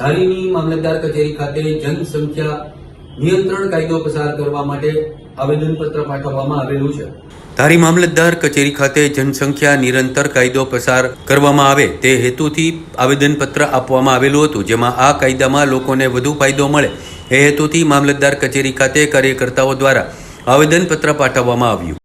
ધારીની મામલતદાર કચેરી ખાતે જનસંખ્યા નિયંત્રણ કાયદો પસાર કરવા માટે આવેદનપત્ર પાઠવવામાં આવેલું છે. ધારી મામલતદાર કચેરી ખાતે જનસંખ્યા નિરંતર કાયદો પસાર કરવામાં આવે તે હેતુથી આવેદનપત્ર આપવામાં આવેલું હતું, જેમાં આ કાયદામાં લોકોને વધુ ફાયદો મળે એ હેતુથી મામલતદાર કચેરી ખાતે કાર્યકર્તાઓ દ્વારા આવેદનપત્ર પાઠવવામાં આવ્યું.